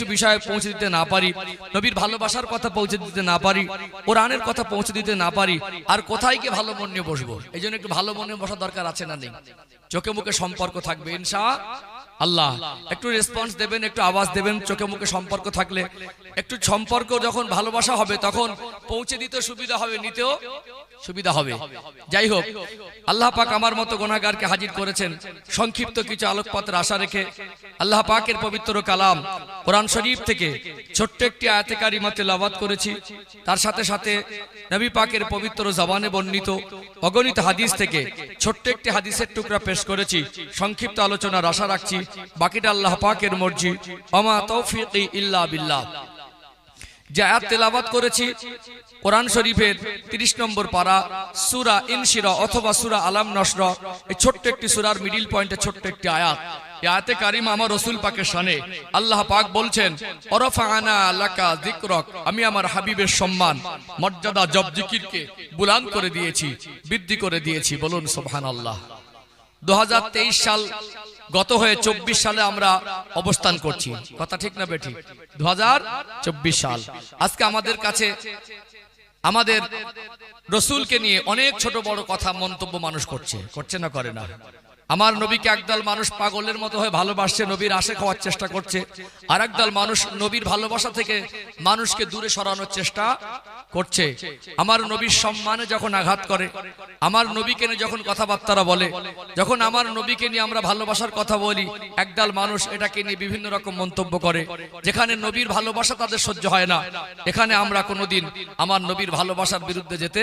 কিছু বিষয়ে পৌঁছে দিতে না পারি, নবীর ভালোবাসার কথা পৌঁছে দিতে না পারি, কোরআনের কথা পৌঁছে দিতে না পারি, আর কোথায় গিয়ে ভালো মন নিয়ে বসবো? এই জন্য একটু ভালো মন নিয়ে বসা দরকার আছে না নেই? চোখে মুখে সম্পর্ক থাকবে, ইনশা আল্লাহ। একটু রেসপন্স দেবেন, একটু আওয়াজ দেবেন, চোখে মুখে সম্পর্ক থাকলে। একটু সম্পর্ক যখন ভালোবাসা হবে, তখন পৌঁছে দিতে সুবিধা হবে, নিতেও সুবিধা হবে। যাই হোক আল্লাহ পাক আমার মতো গোনাগারকে হাজির করেছেন। সংক্ষিপ্ত কিছু আলোকপাতের আশা রেখে আল্লাহ পাকের পবিত্র কালাম কোরআন শরীফ থেকে ছোট্ট একটি আয়াতে মতে লাবাদ করেছি। তার সাথে সাথে নবী পাকের পবিত্র জবানে বর্ণিত অগণিত হাদিস থেকে ছোট্ট একটি হাদিসের টুকরা পেশ করেছি। সংক্ষিপ্ত আলোচনার আশা রাখছি। বাকিটা আল্লাহ পাকের মর্জি। অমা তৌফিক ইল্লা বিল্লাহ। যে আয়াত তেলাবাত করেছি, কোরআন শরীফের 30 নম্বর পারা, সুরা ইনশিরা অথবা সুরা আলাম নসর এই ছোট্ট একটি সুরার মিডিল পয়েন্টে ছোট্ট একটি আয়াত। এই আয়াতে কারিম আমার রসুল পাকের শানে। আল্লাহ পাক বলছেন অরফানা লাকা যিকরক, আমি আমার হাবিবের সম্মান, মর্যাদা, জব জিকিরকে বুলান করে দিয়েছি, বৃদ্ধি করে দিয়েছি। বলুন সুবহানাল্লাহ। দু হাজার তেইশ সাল গত হয়ে চব্বিশ সালে আমরা অবস্থান করছি। কথা ঠিক না বেঠি দু সাল। আজকে আমাদের কাছে আমাদের রসুলকে নিয়ে অনেক ছোট বড় কথা মন্তব্য মানুষ করছে। করছে না, করে না। আমার নবীকে একদল মানুষ পাগলের মতো হয়ে ভালোবাসছে, নবীর আশে খাওয়ার চেষ্টা করছে। আর একদল মানুষ নবীর ভালোবাসা থেকে মানুষকে দূরে সরানোর চেষ্টা করছে। আমার নবীর সম্মানে যখন আঘাত করে, আমার নবীকে নিয়ে যখন কথাবার্তারা বলে, যখন আমার নবীকে নিয়ে আমরা ভালোবাসার কথা বলি, একদল মানুষ এটাকে নিয়ে বিভিন্ন রকম মন্তব্য করে, যেখানে নবীর ভালোবাসা তাদের সহ্য হয় না। এখানে আমরা কোনোদিন আমার নবীর ভালোবাসার বিরুদ্ধে যেতে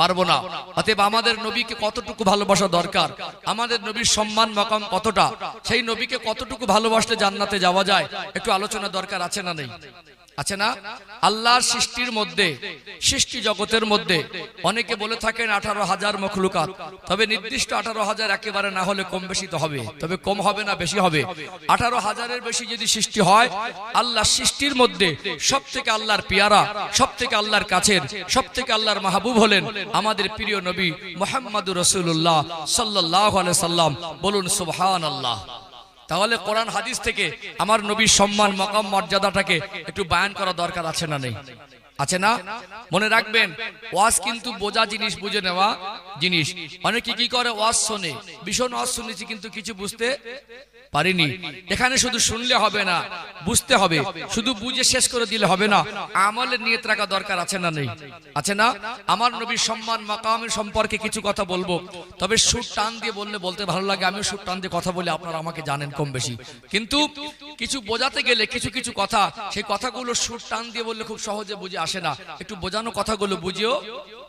পারব না। অতএব আমাদের নবীকে কতটুকু ভালোবাসা দরকার? আমাদের নবীর সম্মান মকাম কতটা? সেই নবীকে কতটুকু ভালোবাসলে জান্নাতে যাওয়া যায়? একটু আলোচনা দরকার আছে না নেই? আছে না? আল্লাহর সৃষ্টির মধ্যে, সৃষ্টি জগতের মধ্যে অনেকে বলে থাকেন আঠারো হাজার মখলুকাত। তবে নির্দিষ্ট আঠারো হাজার একেবারে না হলে কম বেশি তো হবে। তবে কম হবে না বেশি হবে। আঠারো হাজারের বেশি যদি সৃষ্টি হয়, আল্লাহ সৃষ্টির মধ্যে সব থেকে আল্লাহর পিয়ারা সব থেকে আল্লাহর কাছের সব থেকে আল্লাহর মাহবুব হলেন আমাদের প্রিয় নবী মোহাম্মদুর রসুল্লাহ সাল্লাহ সাল্লাম। বলুন সুবহান আল্লাহ তাহলে কোরআন হাদিস থেকে আমার নবীর সম্মান, মকাম, মর্যাদাটাকে একটু বায়ান করা দরকার আছে না নেই? আছে না? মনে রাখবেন, ওয়াজ কিন্তু বোঝা জিনিস, বুঝে নেওয়া জিনিস। অনেকে কি করে? ওয়াজ শোনে। ভীষণ ওয়াজ শুনেছি, কিন্তু কিছু বুঝতে পারিনি। এখানে শুধু শুনলে হবে না, বুঝতে হবে। শুধু বুঝে শেষ করে দিলে হবে না। আমলের নিয়ত রাখা দরকার আছে না নেই? আছে না? আমার নবীর সম্মান, মাকামের সম্পর্কে কিছু কথা বলব। তবে সুর টান দিয়ে বললে বলতে ভালো লাগে। আমিও সুর টান দিয়ে কথা বলে, আপনারা আমাকে জানেন কম বেশি। কিন্তু কিছু বোঝাতে গেলে কিছু কিছু কথা, সেই কথাগুলো সুর টান দিয়ে বললে খুব সহজে বুঝে আসে না। একটু বোঝানো কথাগুলো বুঝিও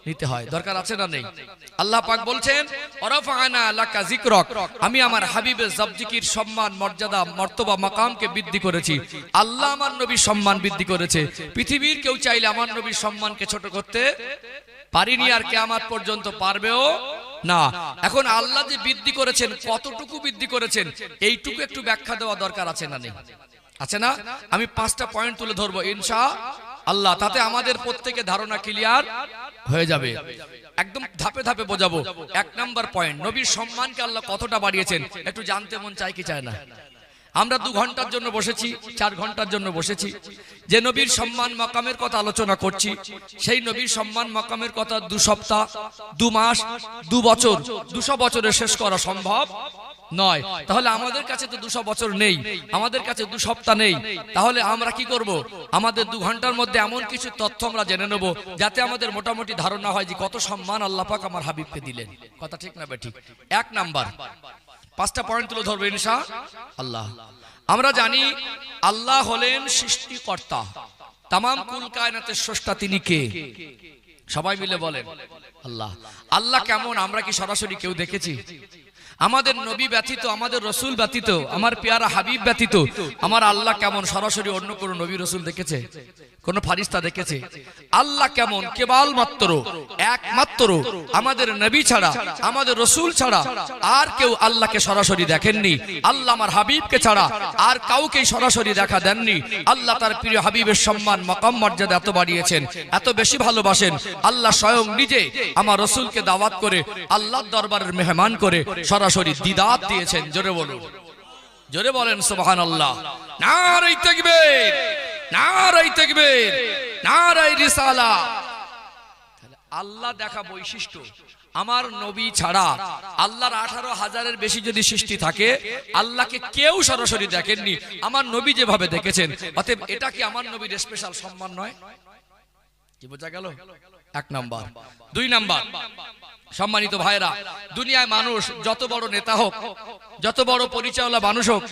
নিতে হয়। দরকার আছে না নেই? আল্লাহ পাক বলছেন আমি আমার হাবিবের জবজিকির সম্মান, মর্যাদা, মর্তবা, মাকামকে বৃদ্ধি করেছি। আল্লাহ আমার নবীর সম্মান বৃদ্ধি করেছে। পৃথিবীর কেউ চাইলে আমার নবীর সম্মানকে ছোট করতে পারিনি আর কেয়ামাত পর্যন্ত পারবেও না। এখন আল্লাহ যে বৃদ্ধি করেছেন, কতটুকু বৃদ্ধি করেছেন, এইটুকু একটু ব্যাখ্যা দেওয়া দরকার আছে না নেই? আছে না? আমি পাঁচটা পয়েন্ট তুলে ধরবো, ইনশা আল্লাহ, তাতে আমাদের প্রত্যেকে ধারণা ক্লিয়ার হয়ে যাবে। একদম ধাপে ধাপে বোঝাবো। এক নাম্বার পয়েন্ট নবীর সম্মানকে আল্লাহ কতটা বাড়িয়েছেন? একটু জানতে মন চাই কি চায় না? আমরা দু ঘণ্টার জন্য বসেছি, চার ঘণ্টার জন্য বসেছি। যে নবীর সম্মান মকামের কথা আলোচনা করছি, সেই নবীর সম্মান মকামের কথা দু সপ্তাহ, দু মাস, দু বছর, দুশো বছরে শেষ করা সম্ভব। নয়। তাহলে আমাদের কাছে তো দুশো বছর নেই। আমাদের কাছে দু সপ্তাহ নেই। তাহলে আমরা কি করব? আমাদের দু ঘণ্টার মধ্যে এমন কিছু তথ্য আমরা জেনে নেব যাতে আমাদের মোটামুটি ধারণা হয় যে কত সম্মান আল্লাহ পাক আমার হাবিবকে দিলেন। কথা ঠিক না ঠিক এক নাম্বার। পাঁচটা পয়েন্ট তুলে ধরবো ইনশা আল্লাহ। আমরা জানি আল্লাহ হলেন সৃষ্টিকর্তা। তাম কুল কায়নাতের স্রষ্টা তিনি কে? সবাই মিলে বলেন। আল্লাহ। আল্লাহ কেমন? আমরা কি সরাসরি কেউ দেখেছি? আমাদের নবী ব্যতীত আমাদের রসুল ব্যতীত আমার পেয়ারা হাবিব ব্যতীত আমার আল্লাহ কেমন সরাসরি অন্য কোন নবী রসুল দেখেছে? কোন ফারিস্তা দেখেছে? আল্লাহ কেমন? কেবল মাত্র একমাত্র আমাদের নবী ছাড়া আমাদের রসুল ছাড়া আর কেউ আল্লাহকে সরাসরি দেখেননি। আল্লাহ আমার হাবিবকে ছাড়া আর কাউকে সরাসরি দেখা দেননি। আল্লাহ তার প্রিয় হাবিবের সম্মান মকাম মর্যাদা এত বাড়িয়েছেন এত বেশি ভালোবাসেন। আল্লাহ স্বয়ং নিজে আমার রসুলকে দাওয়াত করে আল্লাহর দরবারের মেহমান করে সরাসরি দিদাত দিয়েছেন, জোরে বলুন। জোরে বলেন সুবহান আল্লাহ নারাই তাকবীর নারাই তাকবীর নারাই রিসালা। আল্লাহ দেখা বৈশিষ্ট্য। আমার নবী ছাড়া আল্লাহর আঠারো হাজারের বেশি যদি সৃষ্টি থাকে, আল্লাহকে কেউ সরাসরি দেখেননি। আমার নবী যেভাবে দেখেছেন, অতএব এটা কি আমার নবীর স্পেশাল সম্মান নয়? কি বোঝা গেল? এক নাম্বার। দুই নাম্বার। সম্মানিত ভাইরা দুনিয়ায় মানুষ যত বড় নেতা হোক যত বড় পরিচয়ওয়ালা মানুষ হোক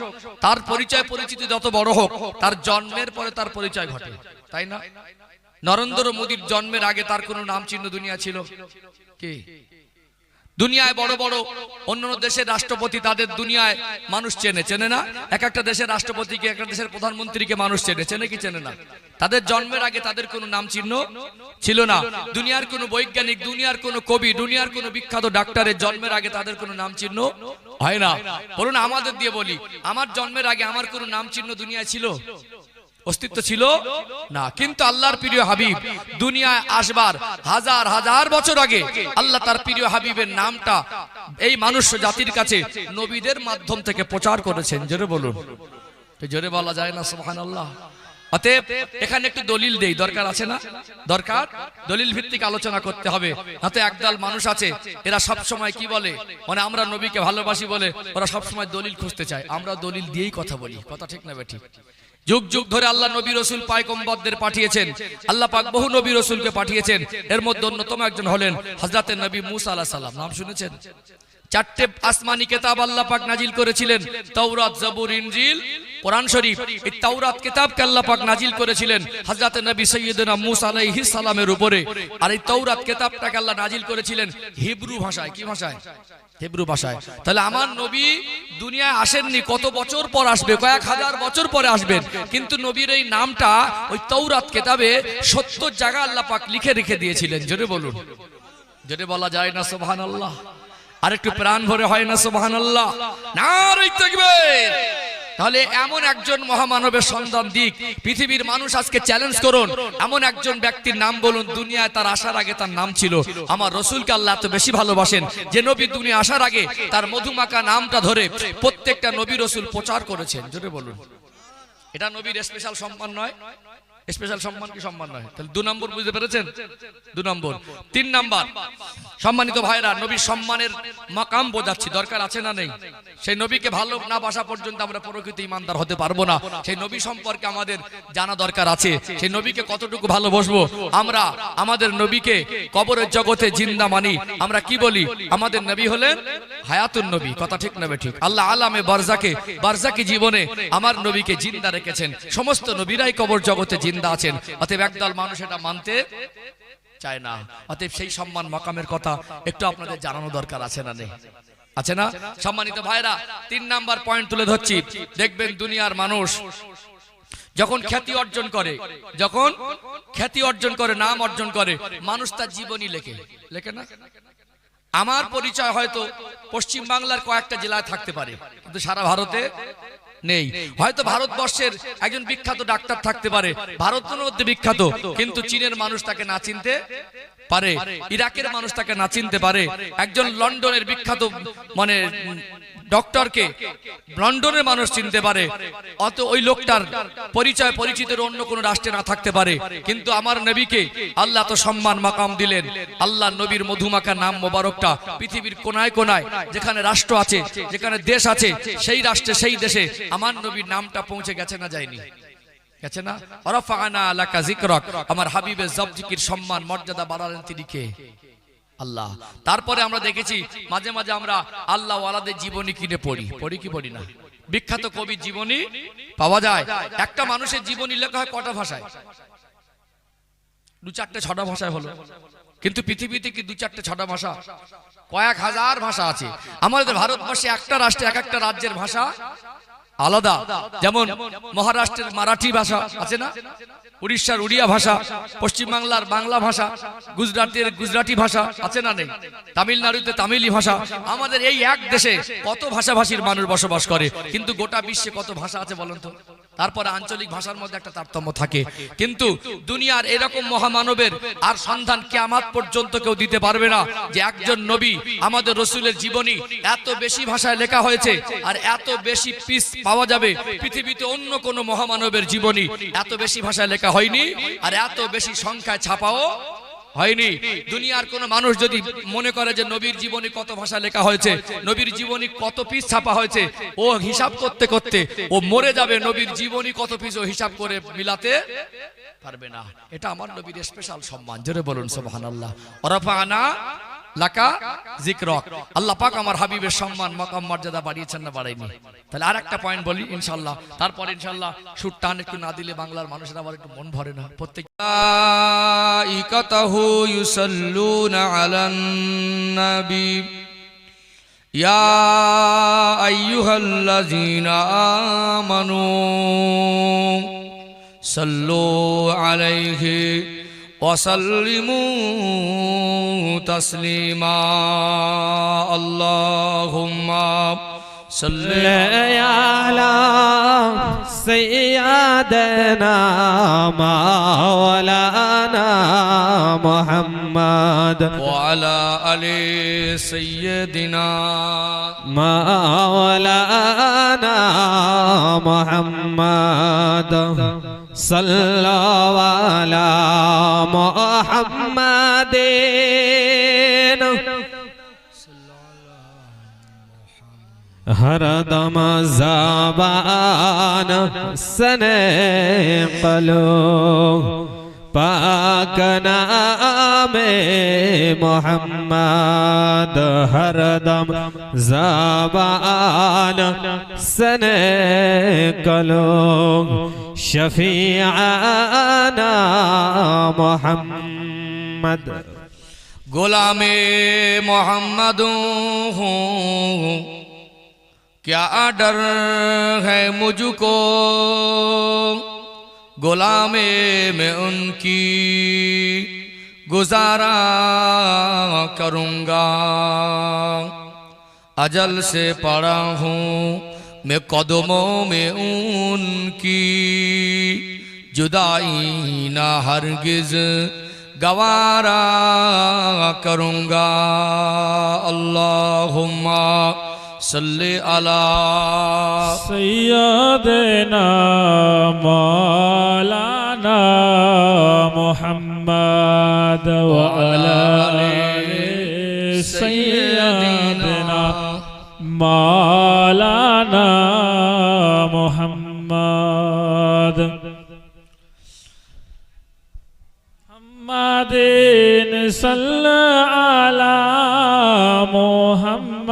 তার পরিচয় পরিচিতি যত বড় হোক তার জন্মের পরে তার পরিচয় ঘটে। তাই না? নরেন্দ্র মোদীর জন্মের আগে তার কোনো নাম চিহ্ন দুনিয়া ছিল? কি? দুনিয়ায় বড় বড় অন্যান্য দেশের রাষ্ট্রপতি তাদের দুনিয়ায় মানুষ চেনে। চেনে না? এক একটা দেশের রাষ্ট্রপতিকে একটা দেশের প্রধানমন্ত্রীকে মানুষ চেনে। চেনে কি চেনে না? তাদের জন্মের আগে তাদের কোনো নাম চিহ্ন ছিল না। দুনিয়ার কোনো বৈজ্ঞানিক, দুনিয়ার কোনো কবি, দুনিয়ার কোনো বিখ্যাত ডাক্তারের জন্মের আগে তাদের কোনো নাম চিহ্ন হয় না। বলুন আমাদের দিয়ে বলি, আমার জন্মের আগে আমার কোনো নাম চিহ্ন দুনিয়ায় ছিল? অস্তিত্ব ছিল না। কিন্তু আল্লাহর প্রিয় হাবিব দুনিয়ায় আসবার হাজার হাজার বছর আগে আল্লাহ তার প্রিয় হাবিবের নামটা এই মানুষ জাতির কাছে নবীদের মাধ্যম থেকে প্রচার করেছেন। জোরে বলুন। জোরে বলা যায় না, সুবহানাল্লাহ। অতএব এখানে একটু দলিল দেই, দরকার আছে না? দরকার? দলিল ভিত্তিক আলোচনা করতে হবে। হাতে একদল মানুষ আছে, এরা সব সময় কি বলে? মানে আমরা নবীকে ভালোবাসি বলে ওরা সব সময় দলিল খুঁজতে চায়। আমরা দলিল দিয়েই কথা বলি। কথা ঠিক না ঠিক যুগ যুগ ধরে আল্লাহ নবী রসুল পায়কম্বদদের পাঠিয়েছেন। আল্লাহ পাক বহু নবী রসুলকে পাঠিয়েছেন। এর মধ্যে অন্যতম একজন হলেন হজরতের নবী মুসা আলাহ সাল্লাম নাম শুনেছেন? চারটে আসমানি কেতাব আল্লাহ পাক নাজিল করেছিলেন। তৌরাত জবুর, ইনজিল, কোরআন শরীফ। এই তাওরাত কিতাবকে আল্লাহ পাক নাজিল করেছিলেন হযরত নবী সাইয়্যিদনা মূসা আলাইহিস সালামের উপরে। আর এই তাওরাত কিতাবটাকে আল্লাহ নাজিল করেছিলেন হিব্রু ভাষায়। কি ভাষায়? হিব্রু ভাষায়। তাহলে আমার নবী দুনিয়ায় আসেননি, কত বছর পর আসবে? কয়েক হাজার বছর পরে আসবেন। কিন্তু নবীর এই নামটা ওই তৌরাত কেতাবে সত্তর জায়গা আল্লাহ পাক লিখে রেখে দিয়েছিলেন। জোরে বলুন। জোরে বলা যায় না, সুবহানাল্লাহ। আর একটু প্রাণ ভরে হয় না, সুবহানাল্লাহ। নারী তাকবীর। তাহলে এমন একজন মহামানবের সন্ধান দিক। পৃথিবীর মানুষ আজকে চ্যালেঞ্জ করুন। এমন একজন ব্যক্তির নাম বলুন, দুনিয়ায় তার আসার আগে তার নাম ছিল। আমার রসুলকে আল্লাহ এত বেশি ভালোবাসেন। যে নবী দুনিয়া আসার আগে তার মধুমাকা নামটা ধরে প্রত্যেকটা নবী রসুল প্রচার করেছেন। জোরে বলুন। এটা নবীর স্পেশাল সম্মান নয়। স্পেশাল সম্মান কি সম্মান নয়? তাহলে দু নম্বর বুঝতে পেরেছেন? দু নম্বর। তিন নাম্বার। সম্মানিত ভাইরা নবীর সম্মানের মাকাম বোঝাচ্ছি। দরকার আছে না নেই? সেই নবীকে ভালো না বাসা পর্যন্ত আমরা প্রকৃত ইমানদার হতে পারব না। সেই নবী সম্পর্কে আমাদের জানা দরকার আছে। সেই নবীকে কতটুকু ভালোবাসবো আমরা আমাদের নবীকে কবরের জগতে জিন্দা মানি। আমরা কি বলি? আমাদের নবী হলেন হায়াতুন নবী। কথা ঠিক নেবে ঠিক আল্লাহ আলামে বারজাকে, বারজাকি জীবনে আমার নবীকে জিন্দা রেখেছেন। সমস্ত নবীরাই কবর জগতে জিন্দা আছেন। অতএব একদল মানুষ এটা মানতে চায় না। অতএব সেই সম্মান মাকামের কথা একটু আপনাদের জানানো দরকার আছে না নেই? আছে না? সম্মানিত ভাইরা তিন নাম্বার পয়েন্ট তুলে ধরছি। দেখবেন দুনিয়ার মানুষ যখন খ্যাতি অর্জন করে, যখন খ্যাতি অর্জন করে, নাম অর্জন করে, মানুষ তার জীবনী লেখে। লেখে না? আমার পরিচয় হয়তো পশ্চিম বাংলার কয়েকটা জেলায় থাকতে পারে। কিন্তু সারা ভারতে নেই। হয়তো ভারতবর্ষের একজন বিখ্যাত ডাক্তার থাকতে পারে। ভারতের মধ্যে বিখ্যাত, কিন্তু চীনের মানুষ তাকে না চিনতে পারে। ইরাকের মানুষ তাকে না চিনতে পারে। একজন লন্ডনের বিখ্যাত মানে ডক্টরকে লন্ডনের মানুষ চিনতে পারে। অত ওই লোকটার পরিচয় পরিচিতের অন্য কোন রাষ্ট্রে না থাকতে পারে। কিন্তু আমার নবীকে আল্লাহ তো সম্মান মাকাম দিলেন। আল্লাহ নবীর মধুমাকা নাম মোবারকটা পৃথিবীর কোনায় কোনায় যেখানে রাষ্ট্র আছে, যেখানে দেশ আছে, সেই রাষ্ট্রে, সেই দেশে আমার নবীর নামটা পৌঁছে গেছে না যায়নি। গেছে না? আমার হাবিবের জবজিকির সম্মান মর্যাদা বাড়ালেন তিনি কে? আল্লাহ। তারপরে আমরা দেখেছি মাঝে মাঝে আমরা আল্লাহ ওয়ালাদের জীবনী কিনে পড়ি। পড়ি কি পড়ি না? বিখ্যাত কবির জীবনী পাওয়া যায়। একটা মানুষের জীবনী লেখা হয় কটা ভাষায়? দু চারটে ছটা ভাষায় হলো। কিন্তু পৃথিবীতে কি দু চারটে ছটা ভাষা? কয়েক হাজার ভাষা আছে। আমাদের ভারতবর্ষে একটা রাষ্ট্রে এক একটা রাজ্যের ভাষা আলাদা। যেমন মহারাষ্ট্রের মারাঠি ভাষা আছে না? উড়িষ্যার উড়িয়া ভাষা, পশ্চিমবাংলার বাংলা ভাষা, গুজরাটের গুজরাটি ভাষা আছে না নেই? তামিলনাড়ুতে তামিলি ভাষা। আমাদের এই এক দেশে কত ভাষাভাষীর মানুষ বসবাস করে? কিন্তু গোটা বিশ্বে কত ভাষা আছে বলেন তো? তারপরে আঞ্চলিক ভাষার মধ্যে একটা তারতম্য থাকে। কিন্তু দুনিয়ার এরকম মহামানবের আর সন্ধান কেয়ামাত পর্যন্ত কেউ দিতে পারবে না যে একজন নবী আমাদের রসুলের জীবনী এত বেশি ভাষায় লেখা হয়েছে আর এত বেশি পিস পাওয়া যাবে। পৃথিবীতে অন্য কোনো মহামানবের জীবনী এত বেশি ভাষায় লেখা হয়নি আর এত বেশি সংখ্যায় ছাপাও হয়নি। দুনিয়ার কোন মানুষ যদি মনে করে যে নবীর জীবনী কত ভাষা লেখা হয়েছে, নবীর জীবনী কত পিস ছাপা হয়েছে, ও হিসাব করতে করতে ও মরে যাবে, নবীর জীবনী কত পিস ও হিসাব করে মিলাতে পারবে না। এটা আমার নবীর স্পেশাল সম্মান। জোরে বলুন, সুবহানাল্লাহ। ওরাফানা লাকা জিক্রক আল্লাহ পাক আমার হাবিবের সম্মান মকাম মর্যাদা বাড়িয়েছেন না বাড়াইনি তাহলে আর একটা পয়েন্ট বলি ইনশাল্লাহ তারপর ইনশাল্লাহ সুর টান একটু না দিলে বাংলার মানুষের আবার একটু মন ভরে না প্রত্যেক ইকাতাহু ইউসাল্লুনা আলান নবী يا أيها الذين آمنوا صلوا عليه وسلموا تسليما. اللهم صل على سيدنا مولانا محمد وعلى آل سيدنا مولانا محمد. على محمد هر دم زبان سن قلو پاک نام محمد هر دم زبان سن قلو शफियाना मोहम्मद। गुलामे मोहम्मद हूँ। क्या डर है मुझको? गुलामे में उनकी गुजारा करूँगा। अजल से पड़ा हूँ मैं कदमों में उनकी जुदाई ना हरगिज गवारा करूँगा अल्लाहुम्मा सल्ले अला सैयदना मौलाना मोहम्मद वाला محمد صلى على محمد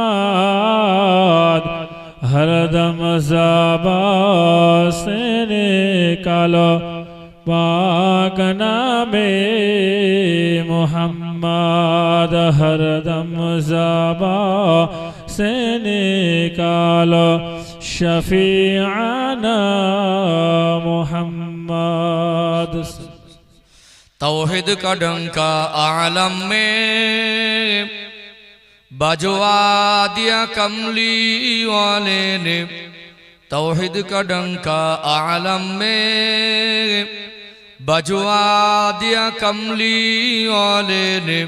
ہر دم زبا سے نکالو پاک نام محمد ہر دم زبا سے نکالو شفیعنا محمد तौहिद का डंका आलम में, बजवा दिया कमली वाले ने। तौहिद का डंका आलम में, बजवा दिया कमली वाले ने।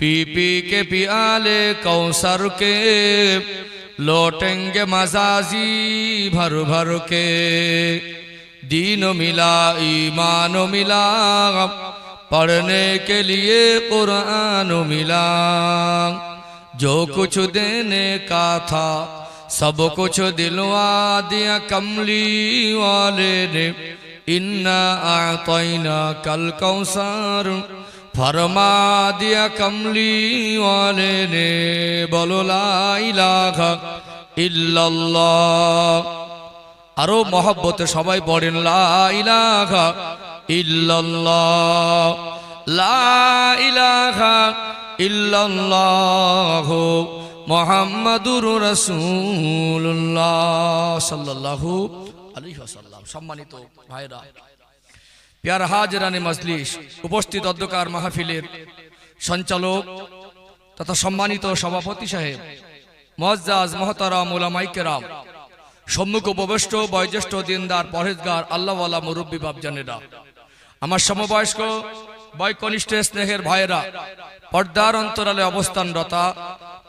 पी पी के पियाले कौसर के, लौटेंगे मजाजी भर भर के। دین ملا ایمان ملا پڑھنے کے لیے قرآن ملا جو کچھ دینے کا تھا سب کچھ دلوا دیا کملی والے نے انا آتینا کل کوثر فرما دیا کملی والے نے بولو لا الہ الا اللہ আরও মহব্বতে সবাই পড়েন সম্মানিত ভাইরা, প্যার হাজরানে মজলিস, উপস্থিত অধ্যকার মাহফিলের সঞ্চালক তথা সম্মানিত সভাপতি সাহেব, মজ্জাজ মহতারাম ওলামাই কেরাম সম্মুখ উপবেষ্ট বয়োজ্যেষ্ঠ দিনদার পরেজগার আল্লাহওয়ালা মুরব্বী বাবজানেরা আমার সমবয়স্ক, বয়কনিষ্ঠ স্নেহের ভাইয়েরা, পর্দার অন্তরালে অবস্থানরতা,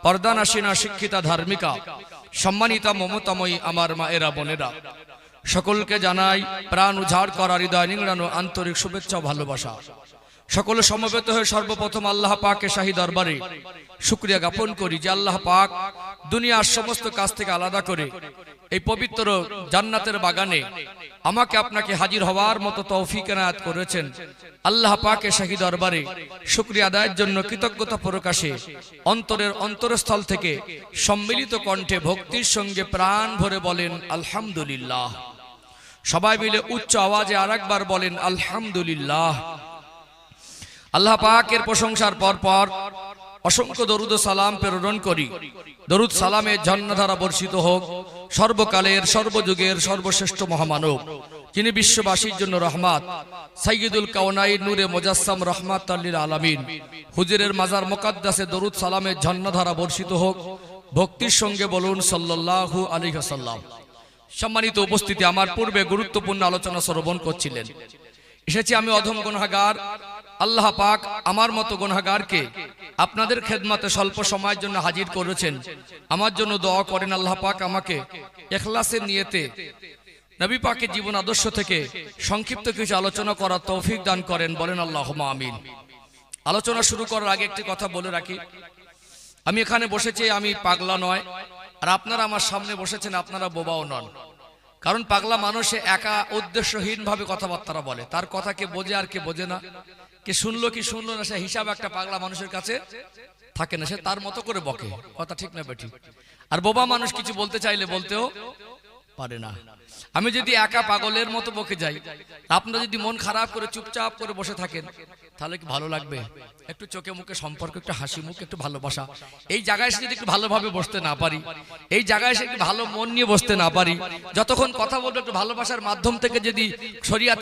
পর্দানাসীনা শিক্ষিতা ধার্মিকা, সম্মানিতা মমতাময়ী আমার মায়েরা বোনেরা, সকলকে জানাই প্রাণ উজাড় করা হৃদয় নিংড়ানো আন্তরিক শুভেচ্ছা ও ভালোবাসা। সকল সমবেত হয়ে সর্বপ্রথম আল্লাহ পাকে শাহী দরবারে শুক্রিয়া জ্ঞাপন করি যে আল্লাহ পাক দুনিয়ার সমস্ত কাজ থেকে আলাদা করে এই পবিত্র জান্নাতের বাগানে আমাকে আপনাকে হাজির হওয়ার মতো তৌফিক এনায়াত করেছেন। আল্লাহ পাকে শাহী দরবারে শুক্রিয়া আদায়ের জন্য কৃতজ্ঞতা প্রকাশে অন্তরের অন্তরস্থল থেকে সম্মিলিত কণ্ঠে ভক্তির সঙ্গে প্রাণ ভরে বলেন, আলহামদুলিল্লাহ। সবাই মিলে উচ্চ আওয়াজে আরেকবার বলেন, আলহামদুলিল্লাহ। আল্লাহ পাকের প্রশংসার পর পর অসংখ্য দরুদ সালাম প্রেরণ করি। দরুদ সালামের ঝর্ণাধারা বর্ষিত হোক, সর্বকালের, সর্বযুগের সর্বশ্রেষ্ঠ মহামানব, যিনি বিশ্ববাসীর জন্য রহমাত সাইয়দুল কাওনাই নূরে মোজাসসাম রহমাত আল্লিল আলামিন। হুজুরের মাজার মোকাদ্দাসে দরুদ সালামের ঝর্ণাধারা বর্ষিত হোক, ভক্তির সঙ্গে বলুন সাল্লাল্লাহু আলাইহি ওয়াসাল্লাম। সম্মানিত উপস্থিতি, আমার পূর্বে গুরুত্বপূর্ণ আলোচনা শ্রবণ করছিলেন। এসেছি আমি অধম গুনাগার আল্লাহ পাক আমার মতো গুনাগারকে আপনাদের খেদমাতে স্বল্প সময়ের জন্য হাজির করেছেন। আমার জন্য দোয়া করেন আল্লাহ পাক আমাকে এখলাসের নিয়েতে নবী পাকের জীবন আদর্শ থেকে সংক্ষিপ্ত কিছু আলোচনা করার তৌফিক দান করেন। বলেন আল্লাহ আমিন। আলোচনা শুরু করার আগে একটি কথা বলে রাখি। আমি এখানে বসেছি, আমি পাগলা নয়। আর আপনারা আমার সামনে বসেছেন, আপনারা বোবাও নন। কারণ পাগলা মানুষে একা উদ্দেশ্যহীন ভাবে কথাবার্তা বলে। তার কথা কে বোঝে আর কে বোঝে না। কে শুনলো কি শুনলো না, সে হিসাব একটা পাগলা মানুষের কাছে থাকে না। সে তার মতো করে বকে। কথা ঠিক না বেঠিক। আর বোবা মানুষ কিছু বলতে চাইলে বলতেও পারে না। আমি যদি একা পাগলের মতো বকে যাই আপনারা যদি মন খারাপ করে চুপচাপ করে বসে থাকেন তাহলে কি ভালো লাগবে? একটু চোখে মুখে সম্পর্ক, একটু হাসি মুখ, একটু ভালোবাসা। এই জায়গায় এসে যদি একটু ভালোভাবে বসতে না পারি, এই জায়গায় এসে একটু ভালো মন নিয়ে বসতে না পারি, যতক্ষণ কথা বলব একটু ভালোবাসার মাধ্যম থেকে যদি শরিয়াতে